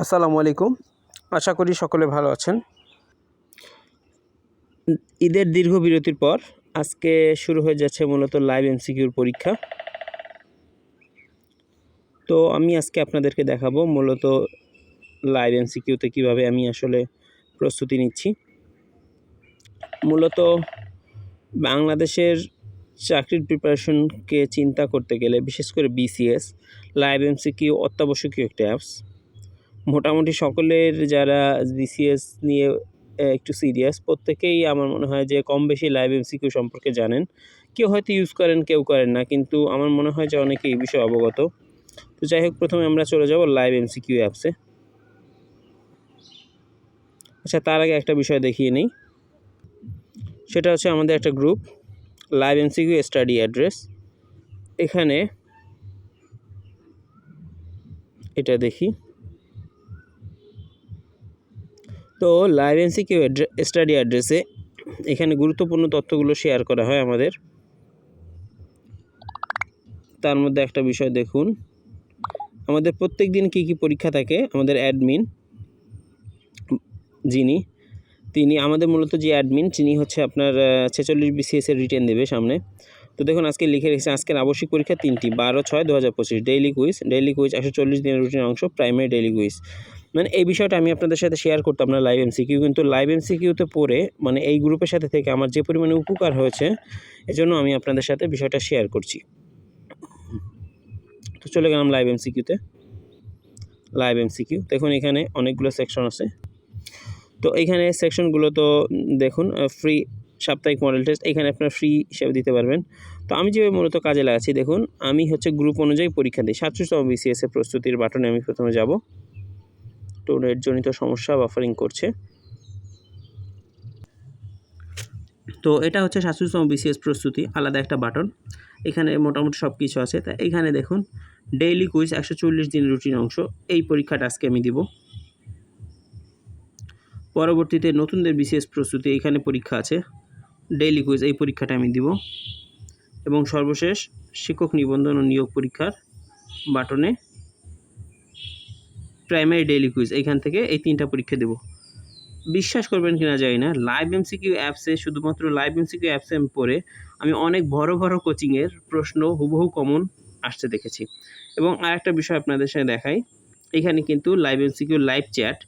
আসসালামু আলাইকুম। আশা করি সকলে ভালো আছেন। ঈদের দীর্ঘ বিরতির পর আজকে শুরু হয়ে যাচ্ছে মূলত লাইভ এমসিকিউর পরীক্ষা। তো আমি আজকে আপনাদেরকে দেখাবো মূলত লাইভ এমসিকিউতে কীভাবে আমি আসলে প্রস্তুতি নিচ্ছি। মূলত বাংলাদেশের চাকরির প্রিপারেশনকে চিন্তা করতে গেলে, বিশেষ করে বিসিএস লাইভ এমসিকিউ অত্যাবশ্যকীয় একটা অ্যাপস মোটামুটি সকলের যারা বিসিএস নিয়ে একটু সিরিয়াস প্রত্যেকেই আমার মনে হয় যে কম বেশি লাইভ এমসিকিউ সম্পর্কে জানেন। কেউ হয়তো ইউজ করেন, কেউ করেন না, কিন্তু আমার মনে হয় যে অনেকে এই বিষয়ে অবগত। তো যাই হোক, প্রথমে আমরা চলে যাব লাইভ এমসিকিউ অ্যাপসে আচ্ছা তার আগে একটা বিষয় দেখিয়ে নিই। সেটা হচ্ছে আমাদের একটা group live MCQ study address এখানে, এটা দেখি। তো লাইভ এমসিকিউ স্টাডি অ্যাড্রেসে এখানে গুরুত্বপূর্ণ তথ্যগুলো শেয়ার করা হয় আমাদের। তার মধ্যে একটা বিষয় দেখুন। আমাদের প্রত্যেক দিন কী কী পরীক্ষা থাকে? আমাদের অ্যাডমিন যিনি, তিনি আমাদের মূলত যে অ্যাডমিন যিনি হচ্ছে আপনার ছেচল্লিশ বিসিএস এর রিটেন দেবে সামনে। তো দেখুন, আজকে লিখে রেখেছে, আজকের আবশ্যিক পরীক্ষা তিনটি, বারো, ছয় দু হাজার পঁচিশ। ডেইলি কুইজ ডেইলি কুইজ একশো চল্লিশ দিনের রুটিনের অংশ প্রাইমারি ডেইলি কুইজ মানে এই বিষয়টা আমি আপনাদের সাথে শেয়ার করতাম না লাইভ এমসিকিউ কিন্তু লাইভ এমসিকিউতে পড়ে মানে এই গ্রুপের সাথে থেকে আমার যে পরিমাণে উপকার হয়েছে, এজন্য আমি আপনাদের সাথে বিষয়টা শেয়ার করছি। তো চলে গেলাম লাইভ এমসিকিউতে লাইভ এমসিকিউ দেখুন এখানে অনেকগুলো সেকশন আছে। তো এইখানে সেকশনগুলো তো, দেখুন ফ্রি সাপ্তাহিক মডেল টেস্ট এখানে আপনার ফ্রি হিসেবে দিতে পারবেন। তো আমি যেভাবে মূলত কাজে লাগাচ্ছি, দেখুন, আমি হচ্ছে গ্রুপ অনুযায়ী পরীক্ষা দিই। সাতশোতম বিসিএস এর প্রস্তুতির বাটনে আমি প্রথমে যাব। তো নেটজনিত সমস্যা বাফারিং করছে। তো এটা হচ্ছে সাতশোতম বিসিএস প্রস্তুতি, আলাদা একটা বাটন এখানে মোটামুটি সব কিছু আছে। তা এখানে দেখুন ডেইলি কুইজ একশো চল্লিশ দিন রুটিন অংশ, এই পরীক্ষাটা আজকে আমি দিব। পরবর্তীতে নতুনদের বিশেষ প্রস্তুতি, এখানে পরীক্ষা আছে। ডেইলি কুইজ এই পরীক্ষাটা আমি দিব। এবং সর্বশেষ, শিক্ষক নিবন্ধন ও নিয়োগ পরীক্ষার বাটনে প্রাইমারি ডেইলি কুইজ এইখান থেকে এই তিনটা পরীক্ষা দেব। বিশ্বাস করবেন কিনা জানি না লাইভ এমসিকিউ অ্যাপসে শুধুমাত্র লাইভ এমসিকিউ অ্যাপসে পড়ে আমি অনেক বড় বড় কোচিংয়ের প্রশ্ন হুবহু কমন আসতে দেখেছি। এবং আরেকটা বিষয় আপনাদের সাথে দেখাই, এখানে কিন্তু লাইভ এমসিকিউ লাইভ চ্যাট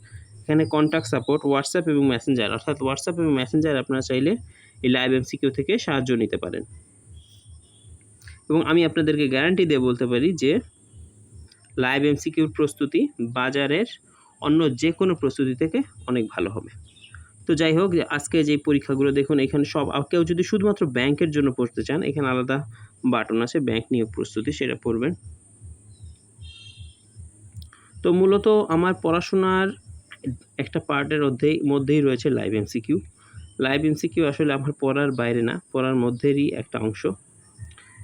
এখানে কন্ট্যাক্ট সাপোর্ট হোয়াটসঅ্যাপ এবং মেসেঞ্জার অর্থাৎ হোয়াটসঅ্যাপ এবং মেসেঞ্জার আপনারা চাইলে এই লাইভ এমসিকিউ থেকে সাহায্য নিতে পারেন। এবং আমি আপনাদেরকে গ্যারান্টি দিয়ে বলতে পারি যে লাইভ এমসিকিউর প্রস্তুতি বাজারের অন্য যে কোনো প্রস্তুতি থেকে অনেক ভালো হবে। তো যাই হোক, আজকে যে পরীক্ষাগুলো দেখুন, এখানে সব কেউ যদি শুধুমাত্র ব্যাংকের জন্য পড়তে চান, এখানে আলাদা বাটন আছে, ব্যাংক নিয়োগ প্রস্তুতি, সেটা পড়বেন। তো মূলত আমার পড়াশোনার একটা পার্টের মধ্যেই মধ্যেই রয়েছে লাইভ এমসিকিউ। লাইভ এমসিকিউ আসলে আমার পড়ার বাইরে না, পড়ার মধ্যেরই একটা অংশ।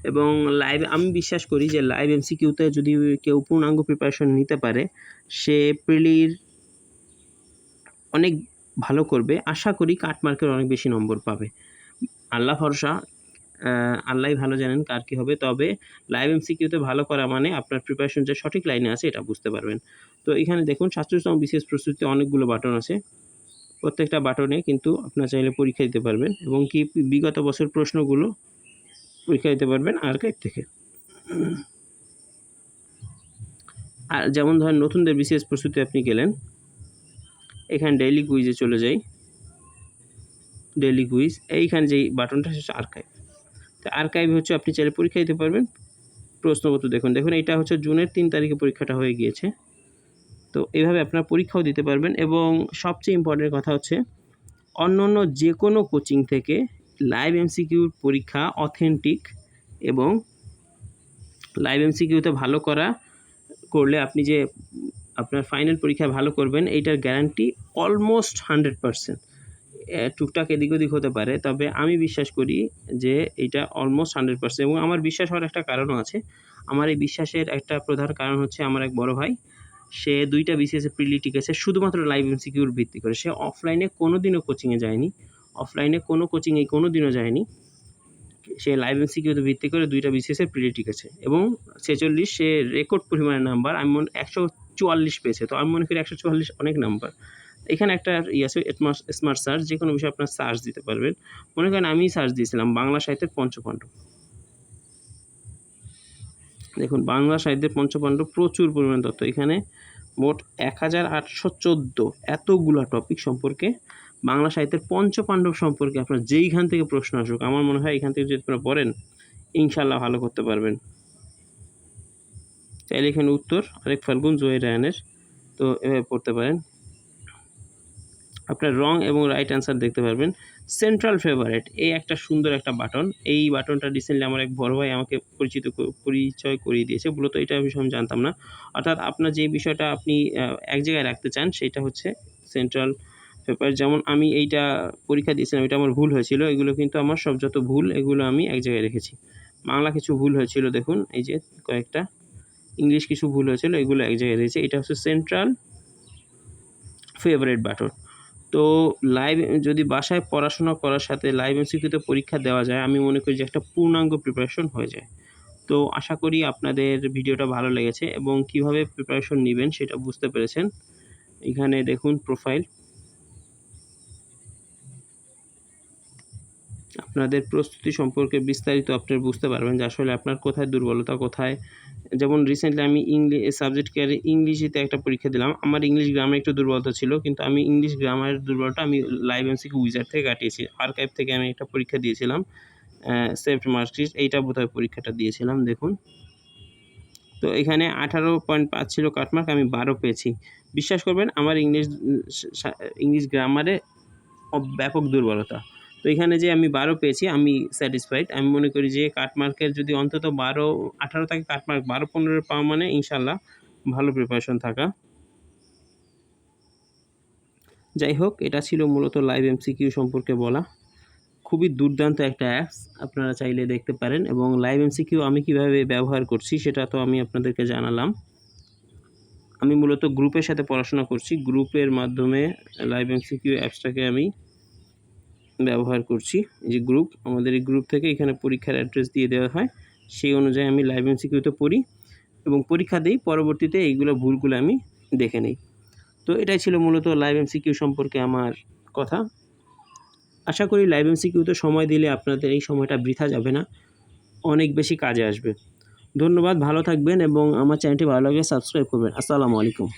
এবং লাইভ আমি বিশ্বাস করি যে লাইভ এমসিকিউতে যদি কেউ পূর্ণাঙ্গ প্রিপারেশন নিতে পারে সে প্রিলির অনেক ভালো করবে। আশা করি কাট মার্কের অনেক বেশি নম্বর পাবে। আল্লাহ ভরসা আহ, আল্লাহই ভালো জানেন কার কী হবে। তবে লাইভ এমসিকিউতে ভালো করা মানে আপনার প্রিপারেশন যে সঠিক লাইনে আছে এটা বুঝতে পারবেন। তো এখানে দেখুন সাতচল্লিশতম বিশেষ প্রস্তুতিতে অনেকগুলো বাটন আছে। প্রত্যেকটা বাটনে কিন্তু আপনার চাইলে পরীক্ষা দিতে পারবেন। এবং কি বিগত বছর প্রশ্নগুলো পরীক্ষা দিতে পারবেন আর্কাইভ থেকে। আর যেমন ধরেন নতুনদের বিশেষ প্রস্তুতি আপনি গেলেন, এখানে ডেইলি কুইজে চলে যাই। ডেইলি কুইজ এইখানে যেই বাটনটা সেটা আর্কাইভ তো আর্কাইভ হচ্ছে আপনি চাইলে পরীক্ষা দিতে পারবেন। প্রশ্নপত্র দেখুন দেখুন এটা হচ্ছে জুনের তিন তারিখে পরীক্ষাটা হয়ে গিয়েছে। তো এইভাবে আপনারা পরীক্ষাও দিতে পারবেন এবং সবচেয়ে ইম্পর্টেন্ট কথা হচ্ছে অন্য অন্য যে কোনো কোচিং থেকে লাইভ এমসিকিউর পরীক্ষা অথেন্টিক এবং লাইভ এমসিকিউতে ভালো করা করলে আপনি যে আপনার ফাইনাল পরীক্ষায় ভালো করবেন, এইটার গ্যারান্টি অলমোস্ট হান্ড্রেড পারসেন্ট টুকটাক এদিক ওদিক হতে পারে, তবে আমি বিশ্বাস করি যে এটা অলমোস্ট হান্ড্রেড পারসেন্ট এবং আমার বিশ্বাস হওয়ার একটা কারণও আছে। আমার এই বিশ্বাসের একটা প্রধান কারণ হচ্ছে আমার এক বড় ভাই, সে দুইটা বিসিএসে প্রিলি টিকেছে, শুধুমাত্র লাইভ এমসিকিউর ভিত্তি করে। সে অফলাইনে কোনো দিনও কোচিংয়ে যায়নি। অফলাইনে কোনো কোচিংয়ে কোনো দিনও যায়নি। সে লাইভ এমসিকিউতে ভিত্তি করে দুইটা বিসিএসে প্রিলি টিকেছে এবং ছেচল্লিশ সে রেকর্ড পরিমাণের নাম্বার আমি মনে একশো চুয়াল্লিশ পেয়েছে। তো আমি মনে করি একশো চুয়াল্লিশ অনেক নাম্বার এখানে একটা ইয়ে আছে স্মার্ট সার্চ যে কোনো বিষয়ে আপনার সার্চ দিতে পারবেন। মনে করেন আমি সার্চ দিয়েছিলাম বাংলা সাহিত্যের পঞ্চপাণ্ডব। দেখুন, বাংলা সাহিত্যের পঞ্চপাণ্ডব প্রচুর পরিমাণ তথ্য। এখানে মোট এক হাজার আটশো চোদ্দ এতগুলা টপিক সম্পর্কে বাংলা সাহিত্যের পঞ্চপাণ্ডব সম্পর্কে আপনার যেইখান থেকে প্রশ্ন আসুক, আমার মনে হয় এখান থেকে যদি আপনারা পড়েন ইনশাল্লাহ ভালো করতে পারবেন। চাইলে এখানে উত্তর, আরেক ফাল্গুন জোয়ের রায়নের। তো এভাবে পড়তে পারেন। আপনার রং এবং রাইট অ্যান্সার দেখতে পারবেন। সেন্ট্রাল ফেভারেট এই একটা সুন্দর একটা বাটন। এই বাটনটা রিসেন্টলি আমার এক বড় ভাই আমাকে পরিচিত পরিচয় করিয়ে দিয়েছে। মূলত এটা বিষয়ে আমি জানতাম না। অর্থাৎ আপনার যে বিষয়টা আপনি এক জায়গায় রাখতে চান, সেটা হচ্ছে সেন্ট্রাল পেপার যেমন আমি এইটা পরীক্ষা দিয়েছিলাম, এটা আমার ভুল হয়েছিল, এগুলো কিন্তু আমার সব যত ভুল, এগুলো আমি এক জায়গায় রেখেছি। বাংলা কিছু ভুল হয়েছিল, দেখুন, এই যে কয়েকটা। ইংলিশ কিছু ভুল হয়েছিল, এগুলো এক জায়গায় রয়েছে এটা হচ্ছে সেন্ট্রাল ফেভারেট বাটন তো লাইভ যদি বাসায় পড়াশোনা করার সাথে লাইভ এমসিকিউতে পরীক্ষা দেওয়া যায়, আমি মনে করি যে একটা পূর্ণাঙ্গ প্রিপারেশন হয়ে যায়। তো আশা করি আপনাদের ভিডিওটা ভালো লেগেছে এবং কীভাবে প্রিপারেশন নেবেন সেটা বুঝতে পেরেছেন। এখানে দেখুন প্রোফাইল আপনাদের প্রস্তুতি সম্পর্কে বিস্তারিত আপনি বুঝতে পারবেন যে আসলে আপনার কোথায় দুর্বলতা, কোথায় যেমন রিসেন্টলি আমি ইংলিশ সাবজেক্ট কেয়ারে ইংলিশিতে একটা পরীক্ষা দিলাম। আমার ইংলিশ গ্রামে একটু দুর্বলতা ছিল, কিন্তু আমি ইংলিশ গ্রামারের দুর্বলতা আমি লাইভ এমসিকে উইজার থেকে কাটিয়েছি। আর্কাইভ থেকে আমি একটা পরীক্ষা দিয়েছিলাম সেফট মার্কশিট এইটা বোধহয় পরীক্ষাটা দিয়েছিলাম, দেখুন। তো এখানে আঠারো পয়েন্ট পাঁচ ছিল কাটমার্ক আমি বারো পেয়েছি। বিশ্বাস করবেন, আমার ইংলিশ ইংলিশ গ্রামারে ব্যাপক দুর্বলতা। তো এখানে যে আমি বারো পেয়েছি, আমি স্যাটিসফাইড আমি মনে করি যে কাটমার্কের যদি অন্তত বারো, আঠারো থেকে কাটমার্ক, বারো পনেরো পাওয়া মানে ইনশাল্লাহ ভালো প্রিপারেশন থাকা। যাই হোক, এটা ছিল মূলত লাইভ এমসিকিউ সম্পর্কে বলা। খুবই দুর্দান্ত একটা অ্যাপস আপনারা চাইলে দেখতে পারেন এবং লাইভ এমসিকিউ আমি কীভাবে ব্যবহার করছি সেটা তো আমি আপনাদেরকে জানালাম। আমি মূলত গ্রুপের সাথে পড়াশোনা করছি। গ্রুপের মাধ্যমে লাইভ এমসিকিউ অ্যাপসটাকে আমি ব্যবহার করছি, যে গ্রুপ আমাদের এই গ্রুপ থেকে এখানে পরীক্ষার অ্যাড্রেস দিয়ে দেওয়া হয়, সেই অনুযায়ী আমি লাইভ এমসিকিউতে পড়ি এবং পরীক্ষা দিই, পরবর্তীতে এইগুলো ভুলগুলো আমি দেখে নিই। তো এটাই ছিল মূলত লাইভ এমসিকিউ সম্পর্কে আমার কথা। আশা করি লাইভ এমসিকিউতে সময় দিলে আপনাদের এই সময়টা বৃথা যাবে না, অনেক বেশি কাজে আসবে। ধন্যবাদ, ভালো থাকবেন এবং আমার চ্যানেলটি ভালো লাগলে সাবস্ক্রাইব করবেন। আসসালামু আলাইকুম।